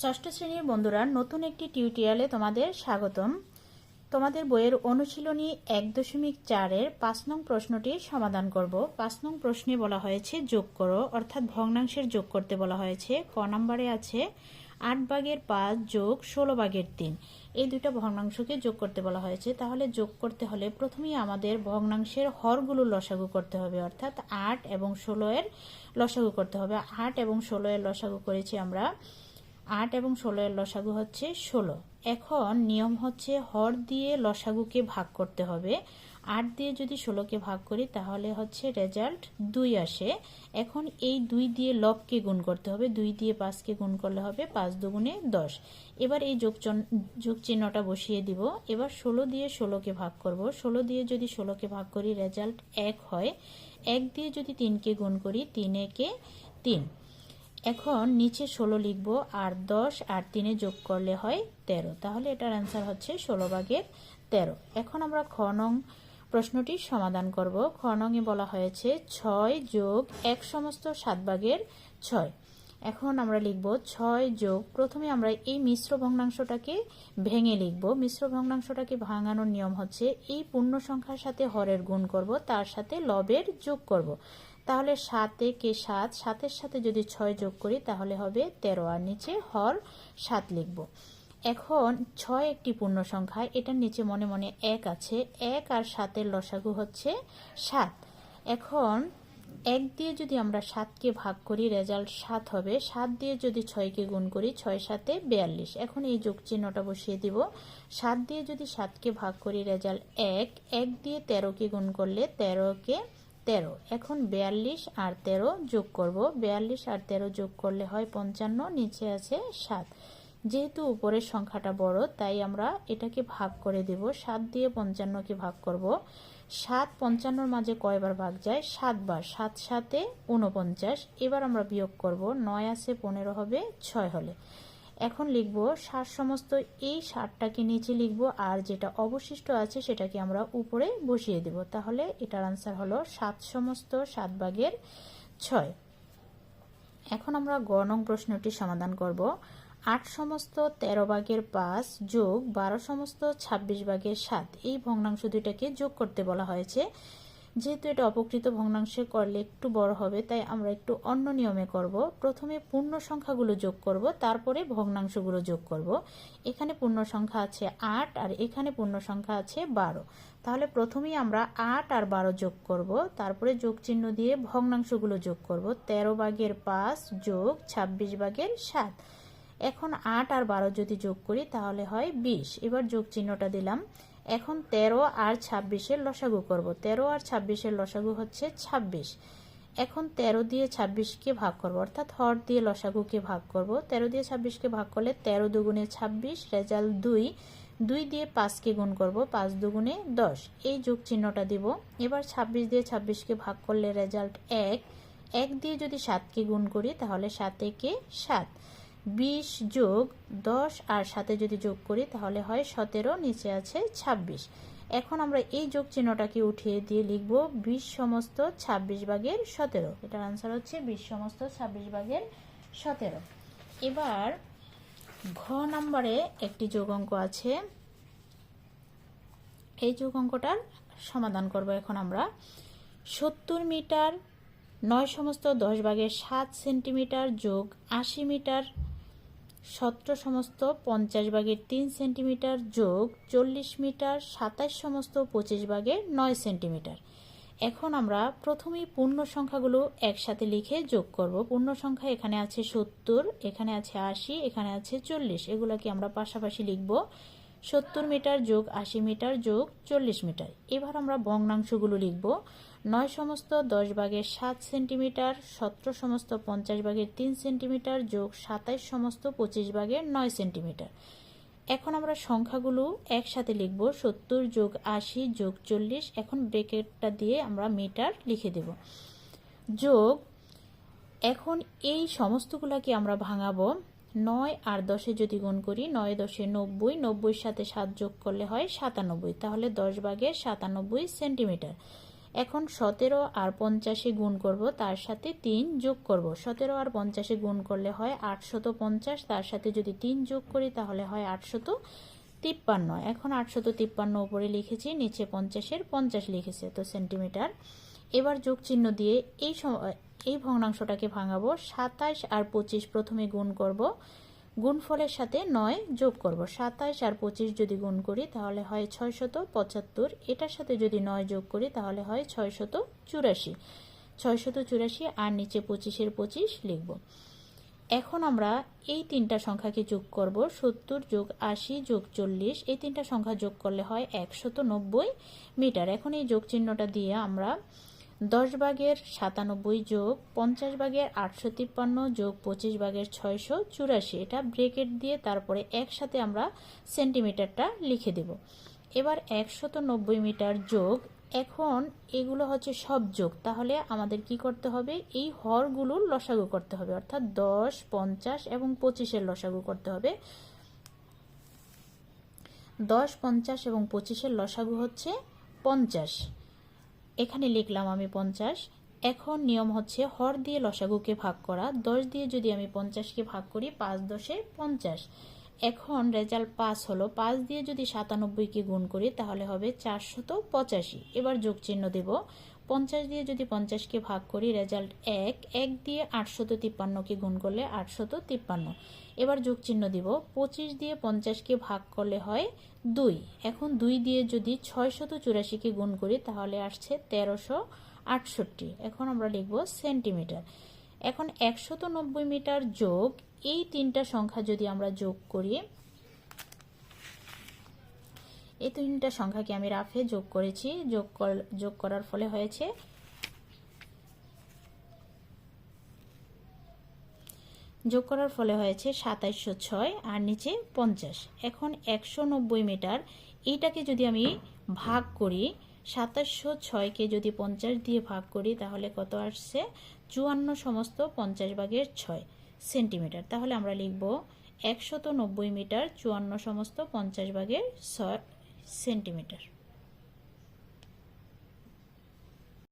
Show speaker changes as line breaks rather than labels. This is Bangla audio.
ষষ্ঠ শ্রেণির বন্ধুরা, নতুন একটি টিউটোরিয়ালে তোমাদের স্বাগতম। তোমাদের বইয়ের অনুশীলনী এক দশমিক চারের পাঁচ নং প্রশ্নটি সমাধান করব। পাঁচ নং প্রশ্নে বলা হয়েছে যোগ করো, অর্থাৎ ভগ্নাংশের যোগ করতে বলা হয়েছে। ক নম্বরে আছে, আট ভাগের পাঁচ যোগ ষোলো ভাগের তিন। এই দুইটা ভগ্নাংশকে যোগ করতে বলা হয়েছে। তাহলে যোগ করতে হলে প্রথমেই আমাদের ভগ্নাংশের হরগুলো লসাগু করতে হবে, অর্থাৎ আট এবং ষোলো এর লসাগু করতে হবে। আট এবং ষোলো এর লসাগু করেছি আমরা আট এবং ষোলো এর লসাগু হচ্ছে ষোলো। এখন নিয়ম হচ্ছে হর দিয়ে লসাগুকে ভাগ করতে হবে। আট দিয়ে যদি ষোলোকে ভাগ করি, তাহলে হচ্ছে রেজাল্ট দুই আসে। এখন এই দুই দিয়ে লবকে গুণ করতে হবে। দুই দিয়ে পাঁচকে গুণ করলে হবে পাঁচ দুগুণে দশ। এবার এই যোগ যোগ চিহ্নটা বসিয়ে দিব। এবার ষোলো দিয়ে ষোলোকে ভাগ করব। ষোলো দিয়ে যদি ষোলোকে ভাগ করি রেজাল্ট এক হয়। এক দিয়ে যদি তিনকে গুণ করি তিন একে তিন। এখন নিচে ষোলো লিখব আর দশ আর তিনে যোগ করলে হয় তেরো। তাহলে এটার অ্যান্সার হচ্ছে ষোলো ভাগের তেরো। এখন আমরা খ নং প্রশ্নটির সমাধান করব। খ নংয়ে বলা হয়েছে ছয় যোগ এক সমস্ত সাত ভাগের ছয়। এখন আমরা লিখব ছয় যোগ, প্রথমে আমরা এই মিশ্র ভগ্নাংশটাকে ভেঙে লিখব। মিশ্র ভগ্নাংশটাকে ভাঙানোর নিয়ম হচ্ছে এই পূর্ণ সংখ্যার সাথে হরের গুণ করব, তার সাথে লবের যোগ করব। তাহলে সাতে কে সাত? সাতের সাথে যদি ছয় যোগ করি, তাহলে হবে তেরো। আর নিচে হর সাত লিখব। এখন ছয় একটি পূর্ণ সংখ্যা, এটার নিচে মনে মনে এক আছে। এক আর সাতের লসাগু হচ্ছে সাত। এখন এক দিয়ে যদি আমরা সাতকে ভাগ করি, রেজাল্ট সাত হবে। সাত দিয়ে যদি ছয়কে গুণ করি, ছয় সাতে বিয়াল্লিশ। এখন এই যোগ চিহ্নটা বসিয়ে দিব। সাত দিয়ে যদি সাতকে ভাগ করি, রেজাল্ট এক। এক দিয়ে তেরোকে গুণ করলে তেরোকে তেরো। এখন বিয়াল্লিশ আর তেরো যোগ করব। বিয়াল্লিশ আর তেরো যোগ করলে হয় পঞ্চান্ন, নিচে আছে সাত। যেহেতু উপরের সংখ্যাটা বড়, তাই আমরা এটাকে ভাগ করে দেব। সাত দিয়ে পঞ্চান্নকে ভাগ করব। সাত পঞ্চান্নর মাঝে কয়বার ভাগ যায়? সাতবার। সাত সাতে উনপঞ্চাশ এবার আমরা বিয়োগ করব। নয় আছে পনেরো হবে, ছয় হলে। এখন লিখব ষাট সমস্ত এই ষাটটাকে নিচে লিখব, আর যেটা অবশিষ্ট আছে সেটাকে আমরা উপরে বসিয়ে দেব। তাহলে এটার আনসার হলো সাত সমস্ত সাত ভাগের ছয়। এখন আমরা গ নং প্রশ্নটি সমাধান করব। আট সমস্ত তেরো ভাগের পাঁচ যোগ বারো সমস্ত ছাব্বিশ ভাগের সাত। এই ভগ্নাংশ দুইটাকে যোগ করতে বলা হয়েছে। যেহেতু এটা অপকৃত ভগ্নাংশে করলে একটু বড় হবে, তাই আমরা একটু অন্য নিয়মে করব। প্রথমে পূর্ণ সংখ্যাগুলো যোগ করব, তারপরে ভগ্নাংশগুলো যোগ করব। এখানে পূর্ণ সংখ্যা আছে আট আর এখানে পূর্ণ সংখ্যা আছে বারো। তাহলে প্রথমেই আমরা আট আর বারো যোগ করব, তারপরে যোগ চিহ্ন দিয়ে ভগ্নাংশগুলো যোগ করব। তেরো ভাগের পাঁচ যোগ ছাব্বিশ ভাগের সাত। এখন আট আর বারো যদি যোগ করি, তাহলে হয় বিশ। এবার যোগ চিহ্নটা দিলাম। এখন তেরো আর ছাব্বিশের লসাগু করব। তেরো আর ছাব্বিশের লসাগু হচ্ছে ছাব্বিশ। এখন তেরো দিয়ে ছাব্বিশকে ভাগ করব, অর্থাৎ হর দিয়ে লসাগুকে ভাগ করব। তেরো দিয়ে ছাব্বিশকে ভাগ করলে তেরো দুগুণে ছাব্বিশ, রেজাল্ট দুই। দুই দিয়ে পাঁচকে গুণ করব, পাঁচ দুগুণে দশ। এই যোগ চিহ্নটা দিব। এবার ছাব্বিশ দিয়ে ছাব্বিশকে ভাগ করলে রেজাল্ট এক। এক দিয়ে যদি সাতকে গুণ করি, তাহলে সাত একে সাত। বিশ যোগ দশ আর সাথে যদি যোগ করি, তাহলে হয় সতেরো, নিচে আছে ছাব্বিশ। এখন আমরা এই যোগ চিহ্নটাকে উঠিয়ে দিয়ে লিখব বিশ সমস্ত ছাব্বিশ ভাগের সতেরো। এটার আনসার হচ্ছে বিশ সমস্ত ছাব্বিশ ভাগের সতেরো। এবার ঘ নম্বরে একটি যোগ অঙ্ক আছে। এই যোগ অঙ্কটার সমাধান করব এখন আমরা। সত্তর মিটার নয় সমস্ত দশ ভাগের সাত সেন্টিমিটার যোগ আশি মিটার সতেরো সমস্ত পঞ্চাশ ভাগের তিন সেন্টিমিটার যোগ চল্লিশ মিটার, সাতাশ সমস্ত পঁচিশ ভাগের নয় সেন্টিমিটার। এখন আমরা প্রথমেই পূর্ণ সংখ্যাগুলো একসাথে লিখে যোগ করব। পূর্ণ সংখ্যা এখানে আছে সত্তর, এখানে আছে আশি, এখানে আছে চল্লিশ। এগুলোকে আমরা পাশাপাশি লিখব। সত্তর মিটার যোগ আশি মিটার যোগ চল্লিশ মিটার। এবার আমরা ভগ্নাংশগুলো লিখব। নয় সমস্ত দশ ভাগের সাত সেন্টিমিটার, সতেরো সমস্ত পঞ্চাশ ভাগের তিন সেন্টিমিটার যোগ সাতাইশ সমস্ত পঁচিশ ভাগের নয় সেন্টিমিটার। এখন আমরা সংখ্যাগুলো একসাথে লিখব, সত্তর যোগ আশি যোগ চল্লিশ। এখন ব্রেকেটটা দিয়ে আমরা মিটার লিখে দেব। যোগ, এখন এই সমস্তগুলোকে আমরা ভাঙাবো। নয় আর দশে যদি গুণ করি, নয় দশে নব্বই, নব্বইয়ের সাথে সাত যোগ করলে হয় সাতানব্বই। তাহলে দশ ভাগের সাতানব্বই সেন্টিমিটার। এখন সতেরো আর পঞ্চাশে গুণ করব, তার সাথে তিন যোগ করব। সতেরো আর পঞ্চাশে গুণ করলে হয় আটশত পঞ্চাশ, তার সাথে যদি তিন যোগ করি তাহলে হয় আটশত তিপ্পান্ন। এখন আটশত তিপ্পান্ন উপরে লিখেছি, নিচে পঞ্চাশের পঞ্চাশ লিখেছে, তো সেন্টিমিটার। এবার যোগ চিহ্ন দিয়ে এই এই ভগ্নাংশটাকে ভাঙাবো, সাতাশ আর পঁচিশ প্রথমে গুণ করব গুণফলের সাথে নয় যোগ করব। সাতাশ আর পঁচিশ যদি গুণ করি, তাহলে হয় ছয়শত পঁচাত্তর। এটার সাথে যদি নয় যোগ করি, তাহলে হয় ছয়শত চুরাশি। ছয়শত চুরাশি আর নিচে পঁচিশের পঁচিশ লিখব। এখন আমরা এই তিনটা সংখ্যাকে যোগ করব। সত্তর যোগ আশি যোগ চল্লিশ। এই তিনটা সংখ্যা যোগ করলে হয় একশত নব্বই মিটার। এখন এই যোগ চিহ্নটা দিয়ে আমরা দশ ভাগের সাতানব্বই যোগ পঞ্চাশ ভাগের আটশো তিপ্পান্ন যোগ পঁচিশ ভাগের ছয়শো চুরাশি। এটা ব্রেকেট দিয়ে তারপরে একসাথে আমরা সেন্টিমিটারটা লিখে দেব। এবার একশত নব্বই মিটার যোগ। এখন এগুলো হচ্ছে সব যোগ। তাহলে আমাদের কি করতে হবে? এই হরগুলোর লসাগু করতে হবে। অর্থাৎ দশ, পঞ্চাশ এবং পঁচিশের লসাগু করতে হবে। দশ, পঞ্চাশ এবং পঁচিশের লসাগু হচ্ছে পঞ্চাশ। এখানে লিখলাম আমি পঞ্চাশ। এখন নিয়ম হচ্ছে হর দিয়ে লসাগুকে ভাগ করা। দশ দিয়ে যদি আমি পঞ্চাশকে ভাগ করি, পাঁচ দশে পঞ্চাশ। এখন রেজাল্ট পাঁচ হলো। পাঁচ দিয়ে যদি সাতানব্বইকে গুণ করি, তাহলে হবে চারশত পঁচাশি। এবার যোগ চিহ্ন দেব। পঞ্চাশ দিয়ে যদি পঞ্চাশকে ভাগ করি রেজাল্ট এক এক দিয়ে আটশত তিপ্পান্নকে গুণ করলে আটশত তিপ্পান্ন। এবার যোগ চিহ্ন দিব। পঁচিশ দিয়ে পঞ্চাশকে ভাগ করলে হয় দুই। এখন দুই দিয়ে যদি ছয়শত চুরাশিকে গুণ করি, তাহলে আসছে তেরোশো আটষট্টি। এখন আমরা লিখব সেন্টিমিটার। এখন একশত নব্বই মিটার যোগ, এই তিনটা সংখ্যা যদি আমরা যোগ করি এই তিনটা সংখ্যাকে আমি রাফে যোগ করেছি। যোগ যোগ করার ফলে হয়েছে যোগ করার ফলে হয়েছে সাতাইশশো ছয় আর নিচে পঞ্চাশ। এখন একশো নব্বই মিটার। এইটাকে যদি আমি ভাগ করি সাতাশশো ছয়কে যদি পঞ্চাশ দিয়ে ভাগ করি, তাহলে কত আসছে? চুয়ান্ন সমস্ত পঞ্চাশ ভাগের ছয় সেন্টিমিটার। তাহলে আমরা লিখব একশত নব্বই মিটার, চুয়ান্ন সমস্ত পঞ্চাশ ভাগের ছয় সেন্টিমিটার।